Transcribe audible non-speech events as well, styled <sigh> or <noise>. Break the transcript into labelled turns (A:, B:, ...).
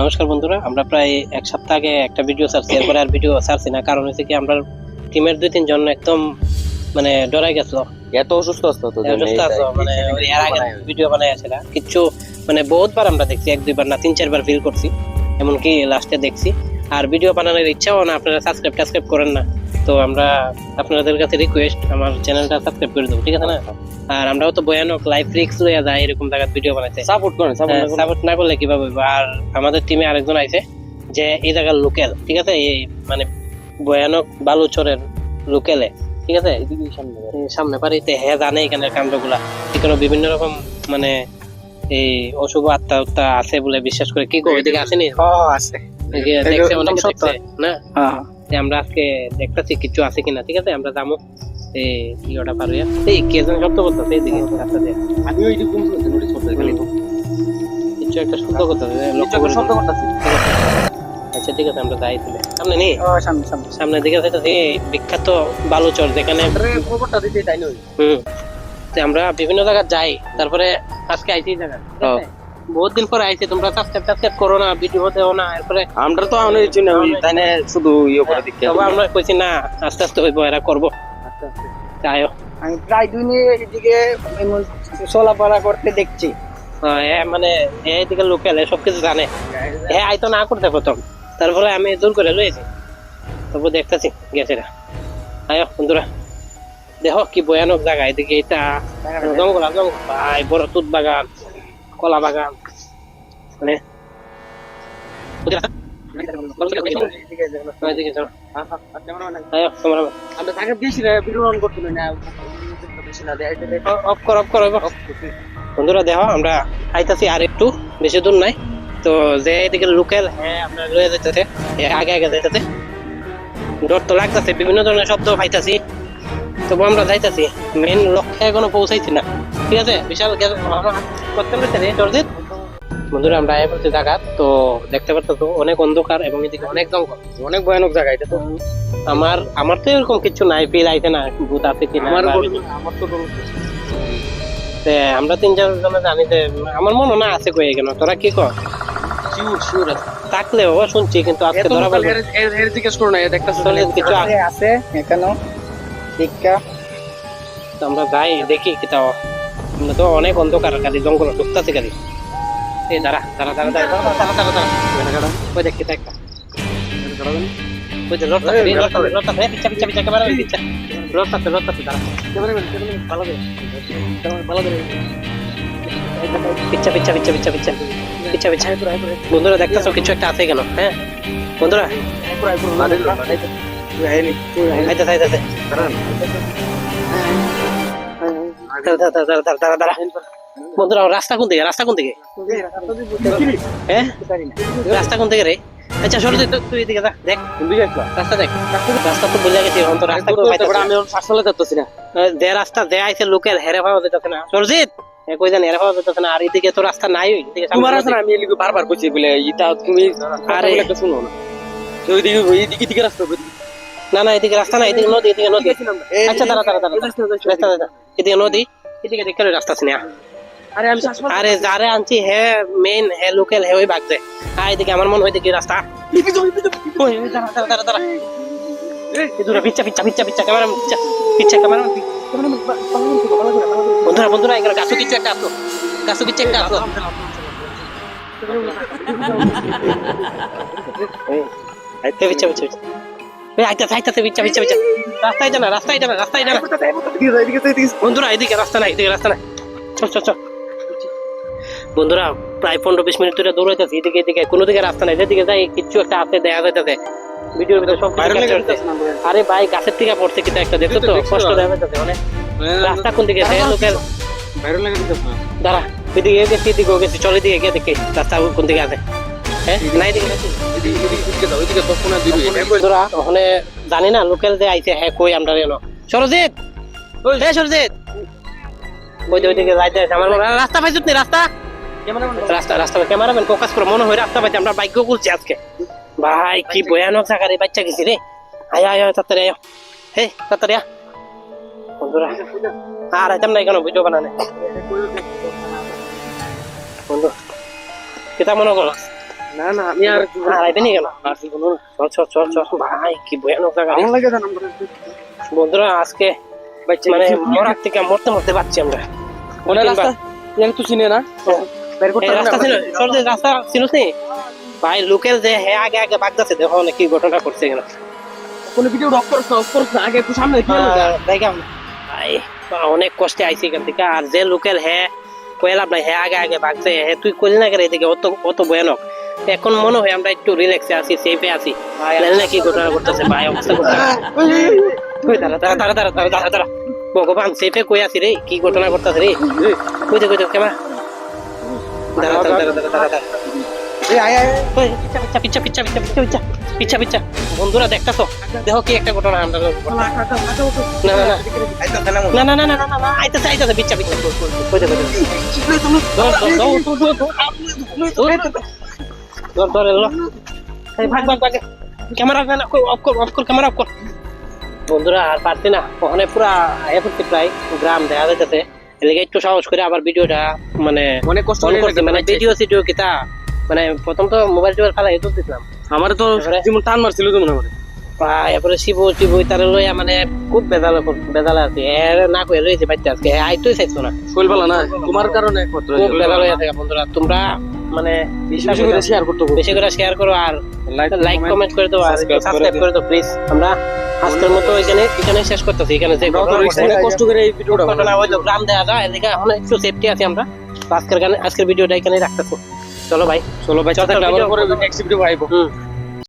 A: নমস্কার বন্ধুরা আমরা প্রায় এক সপ্তাহ আগে একটা ভিডিও ছাড়ছি এরপরে আর ভিডিও ছাড়ছি না। কারণ হচ্ছে কি আমরা টিমের দুই তিনজন একদম মানে ডরাই গেছিল।
B: এত অসুস্থ আসতো তো
A: অসুস্থ আছে মানে এর আগে ভিডিও বানাইছিলাম কিছু মানে বহুতবার আমরা দেখছি এক দুইবার না তিন চারবার ফিল করছি। এমনকি লাস্টে দেখছি। আর ভিডিও বানানোর ইচ্ছাও না আপনারা সাবস্ক্রাইব টাবস্ক্রাইব করেন না। তো আমরা আপনাদের কাছে রিকোয়েস্ট আমার চ্যানেলটা সাবস্ক্রাইব করে দেবো ঠিক আছে না? আর আমরাও তো ভয়ানক লাইফ রিক্স লইয়া যায় এরকম জায়গায় ভিডিও বানাইতে।
B: সাপোর্ট করেন সাপোর্ট
A: সাপোর্ট না করলে কীভাবে আর আমাদের টিমে আরেকজন আছে যে এই জায়গার লোকাল ঠিক আছে? এই মানে ভয়ানক বালুচরের লোকালে ঠিক আছে? সামনে বাড়িতে হ্যাঁ জানে এখানের কাণ্ডগুলা। এখানে বিভিন্ন রকম মানে এই অশুভ আত্মা উত্তা আছে বলে বিশ্বাস করে কি কো এদিকে আসেনি?
C: আছে।
A: এদিকে
C: এটা
A: দেখছে অনেকে
C: সত্য।
A: না?
C: হ্যাঁ।
A: যে আমরা আজকে দেখতেছি কিছু আছে কিনা ঠিক আছে? আমরা যাব এই ইয়েটা পার এই কে যেন শব্দ করতেছে এইদিকে রাস্তা দিয়ে।
B: আমি ওই খালি
A: কিছু একটা শব্দ করতেছে লক্ষ্য করে
B: শব্দ করতেছি।
A: আচ্ছা ঠিক আছে আমরা যাই তাহলে। সামনে নেই?
C: সামনে সামনে।
A: দিকে বিখ্যাত বালুচর যেখানে
B: খবরটা দিতে তাই নয়
A: হুম। আমরা বিভিন্ন জায়গায় যাই তারপরে আজকে আইছি জায়গা ঠিক আছে? বহুত দিন পরে আইছি তোমরা সাবস্ক্রাইব টাবস্ক্রাইব করো না ভিডিও দেও না এরপরে
B: আমরা তো ওই তাই না শুধু ইয়ে করে
A: তবে আমরা কইছি না আস্তে আস্তে হইব এরা করব। যাইও
C: আমি প্রায় মিনিট এদিকে চলাফেরা করতে দেখছি।
A: হ্যাঁ, মানে এইদিকে লোকাল সব কিছু জানে। হ্যাঁ আইতো না করতে প্রথম। তারপরে আমি দূর করে লইছি। তবু দেখতেছি গেছে না আয়ো বন্ধুরা দেখো কি ভয়ানক জায়গা। এদিকে এটা জঙ্গল আর জঙ্গল। ভাই বড় তুত বাগান। কলা বাগান। মানে হ্যাঁ, হ্যাঁ, বন্ধুরা, দেখো, আমরা খাইতেছি আর একটু বেশি দূর নাই। তো যে এদিকে লোকাল হ্যাঁ আগে আগে যাইতেছে। ডর তো লাগতেছে, বিভিন্ন ধরনের শব্দ পাইতাছি। তবু আমরা যাইতাছি। মেন লক্ষ্যে এখনও পৌঁছাইছি না। ঠিক আছে বিশাল করতে বন্ধুরা আমরা আয় জায়গা তো দেখতে পারতো তো অনেক অন্ধকার এবং এদিকে অনেক জঙ্গল।
B: অনেক ভয়ানক জায়গা এটা তো।
A: আমার আমার তো এরকম কিছু নাই ফিল আইছে না ভূত আছে কিনা
B: আমার আমার তো
A: আমরা তিন চার জনে জানি যে আমার মনে না আছে কই কেন তোরা কি কর?
B: শিওর শিওর
A: থাকলে ও শুনছি কিন্তু আজকে ধরা পড়বে।
B: এর জিজ্ঞেস করো না
A: কিছু
C: আছে, এখানেও। শিক্ষা।
A: তো আমরা যাই দেখি কি তাও। আমরা তো অনেক অন্ধকার খালি জঙ্গল ঢুকতাছি খালি এই দাঁড়া দাঁড়া দাঁড়া দাঁড়া দাঁড়া দাঁড়া দাঁড়া দাঁড়া ওই দেখ কি একটা ওই যে লড়তাছে রে, লড়তাছে, লড়তাছে, এ, পিচ্ছা, পিচ্ছা, পিচ্ছা, ক্যামেরা, পিচ্ছা। লড়তাছে, লড়তাছে, দাঁড়া। ভালো করে, ভালো করে। পিচ্ছা, পিচ্ছা, পিচ্ছা, পিচ্ছা, পিচ্ছা। পিচ্ছা, পিচ্ছা। বন্ধুরা দেখতেছো কিছু একটা আছে কেন হ্যাঁ বন্ধুরা বন্ধুরা রাস্তা কোন দিকে? রাস্তা কোন দিকে? হ্যাঁ রাস্তা কোন দিকে রে? আচ্ছা সরো তুই এদিকে দেখ। রাস্তা দেখ। রাস্তা তো বুঝা গেছি এখন তো রাস্তা।
B: আমি আসলে যাচ্ছি না।
A: যে রাস্তা যে আইছে লোকের হেরে পাওয়া যেতেছে না। সরজিৎ! এ কই জানি হেরে পাওয়া যেতেছে না আর এদিকে তো রাস্তা নাই। এদিকে
B: তোমার না, আমি এলিগো বারবার কইছি বলে এটা তুমি আরে। শুনো না। ওইদিকে ওইদিকে দিকে রাস্তা।
A: না না এদিকে রাস্তা না এদিকে নদী এদিকে নদী। আচ্ছা দাঁড়া দাঁড়া দাঁড়া। রাস্তা দাঁড়া এদিকে নদী এদিকে দেখে রাস্তা আছে না
B: আরে আমি
A: আরে যারে আনছি হে মেইন হে লোকাল হে ওই বাগদে আ এদিকে আমার মন হয় দেখি রাস্তা। ওই দাঁড়া দাঁড়া দাঁড়া দাঁড়া। দূরে পিচ্ছা পিচ্ছা পিচ্ছা পিচ্ছা ক্যামেরা পিচ্ছা পিচ্ছা ক্যামেরা। বন্ধুরা বন্ধুরা এখানে গাছও কিছু একটা আসলো গাছও কিছু একটা আসলো <laughs> এই পিচ্ছা পিচ্ছা আইতাছে আইতাছে পিচ্ছা পিচ্ছা পিচ্ছা রাস্তায় জানা রাস্তায় জানা রাস্তায় জানা বন্ধুরা এদিকে রাস্তা নাই এদিকে রাস্তা নাই। চল চল চল। বন্ধুরা প্রায় পনেরো বিশ মিনিট ধরে দৌড়াইতেছি এদিকে এদিকে কোনো দিকে রাস্তা নাই যেদিকে যাই কিছু একটা আছে দেখা যাইতেছে। ভিডিওর ভিতরে সব। আরে ভাই গাছের থেকে পড়ছে কিন্তু একটা দেখছ তো? কষ্ট দেখা যাইতেছে অনেক রাস্তা কোন দিকে? যায় লোকের দাঁড়া এদিকে গেছি এদিকে গেছি চলে দিকে গিয়ে দেখি রাস্তা কোন দিকে আছে। হ্যাঁ? ওখানে জানি না লোকাল যে আইছে হ্যাঁ কই আমরা এনো সরজিৎ! হে সরজিৎ! ওই যে ওইদিকে যাইতে আমার হয়- রাস্তা পাইছত নি রাস্তা? রাস্তা রাস্তা ক্যামেরাম্যান ফোকাস করে মনে হয় রাস্তা পাইছে আমরা বাইক করছি আজকে। ভাই কি ভয়ানক জায়গা রে বাচ্চা গেছি রে। আয় আয় আয় তাড়াতাড়ি আয়। হে তাড়াতাড়ি আয়। বন্ধুরা আর আইতাম না কেন ভিডিও বানানে বন্ধু কিতা মনে করো?
B: না না আমি আর
A: কেন চল চল চল চল। ভাই কি ভয়ানক জায়গা রে।
B: লাগে
A: বন্ধুরা আজকে মানে মরার থেকে মরতে মরতে পারছি আমরা।
B: মনে রাস্তা? ইয়াকে তুই চিনে না।
A: রাস্তা ভাই লোকেল যে হে আগে আগে বাগদাছে দেখো অনেক কি ঘটনা করছে এখানে।
B: কোনো ভিডিও অফ করছ অফ করছ না, আগে একটু সামনে কি
A: ভাই অনেক কষ্টে আইছি এখান থেকে। আর যে লোকেল হে কইলাম না হে আগে আগে বাগছে হে তুই কইলি না কেন এদিকে? অত অত ভয়ানক। এখন মনে হয় আমরা একটু রিল্যাক্সে আছি সেফে আছি না কি ঘটনা করতেছে ভাই অবস্থা করতে কই দাঁড়া দাঁড়া দাঁড়া দাঁড়া দাঁড়া দাঁড়া দাঁড়া ভগবান সেফে কই আছি রে কি ঘটনা করতেছে রে কই দে কই দে দাঁড়া বন্ধুরা দেখতাছো দেখো কি একটা ঘটনা আমরা না না না
C: না
A: না না না না আইতাছে আইতাছে পিচ্ছা পিচ্ছা ধর ধর এলো এই ভাগ ভাগ ভাগ। ক্যামেরা অফ কর অফ কর ক্যামেরা অফ কর। বন্ধুরা আর পারছি না। ওখানে পুরা এ করতে প্রায় গ্রাম দেখা যাইতেছে। এদিকে একটু সাহস করে আবার ভিডিওটা মানে
B: অনেক কষ্ট
A: করছি মানে ভিডিও সিডিও কিতা? মানে প্রথম তো মোবাইল টোবাইল ফেলা এত দিছিলাম।
B: আমার তো যেমন টান মারছিল মনে করে
A: আহ, এরপরে শিব শিব তারা লইয়া মানে খুব বেজাল বেজাল আছে। এর না কয়ে লইছে বাচ্চা আজকে। আইতোই চাইছো না।
B: শৈল না তোমার কারণে
A: খুব বেজাল হয়ে থাকে বন্ধুরা। তোমরা মানে
B: বেশি করে শেয়ার করতে
A: বেশি করে শেয়ার করো আর লাইক কমেন্ট করে দাও আর সাবস্ক্রাইব করে দাও। প্লিজ আমরা আজকের মতো এখানে এখানে শেষ করতেছি। এখানে যে
B: কষ্ট করে এই ভিডিওটা
A: ঘটনা হয়তো গ্রাম দেয়া যায়। এদিকে এখন একটু সেফটি আছে আমরা। আজকের গানে আজকের ভিডিওটা এখানে রাখতেছি। চলো ভাই।
B: চলো ভাই
A: চলো চল,
B: পরে নেক্সট ভিডিও আইবো।
A: হুম।